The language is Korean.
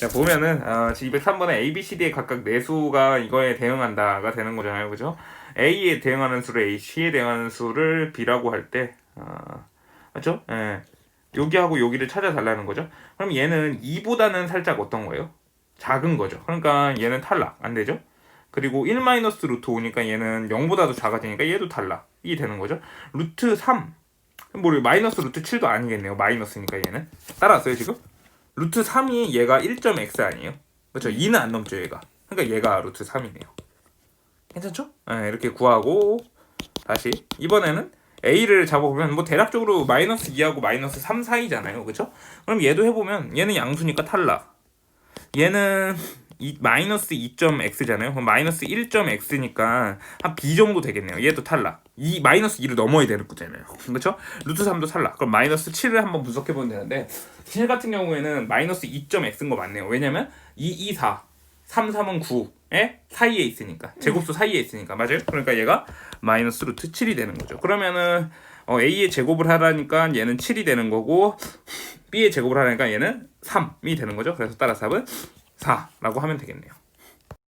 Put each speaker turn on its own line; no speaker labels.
자 보면은 어, 203번에 A, B, C, D의 각각 내수가 이거에 대응한다가 되는 거잖아요, 그죠? A에 대응하는 수를 A, C에 대응하는 수를 B라고 할 때, 어, 맞죠? 예. 여기하고 여기를 찾아달라는 거죠. 그럼 얘는 2보다는 살짝 어떤 거예요? 작은 거죠. 그러니까 얘는 탈락 안 되죠. 그리고 1 마이너스 루트 5니까 얘는 0보다도 작아지니까 얘도 탈락 이 되는 거죠. 루트 3. 뭐 마이너스 루트 7도 아니겠네요. 마이너스니까 얘는. 따라왔어요, 지금? 루트 3이 얘가 1.x 아니에요? 그렇죠. 2는 안 넘죠, 얘가. 그러니까 얘가 루트 3이네요. 괜찮죠? 네, 이렇게 구하고 다시 이번에는 a를 잡아보면 뭐 대략적으로 마이너스 2하고 마이너스 3 사이잖아요. 그렇죠? 그럼 얘도 해보면 얘는 양수니까 탈락. 얘는 이 마이너스 2.x잖아요. 그럼 마이너스 1.x니까 한 b 정도 되겠네요. 얘도 탈락. 이 마이너스 2를 넘어야 되는 거잖아요. 그렇죠? 루트 3도 탈락. 그럼 마이너스 7을 한번 분석해 보면 되는데 7 같은 경우에는 마이너스 2.x인 거 맞네요. 왜냐면 2, 2, 4, 3, 3은 9에 사이에 있으니까 제곱수 사이에 있으니까 맞아요? 그러니까 얘가 마이너스 루트 7이 되는 거죠. 그러면은 어, a의 제곱을 하라니까 얘는 7이 되는 거고 b의 제곱을 하라니까 얘는 3이 되는 거죠. 그래서 따라서 답은 4라고 하면 되겠네요.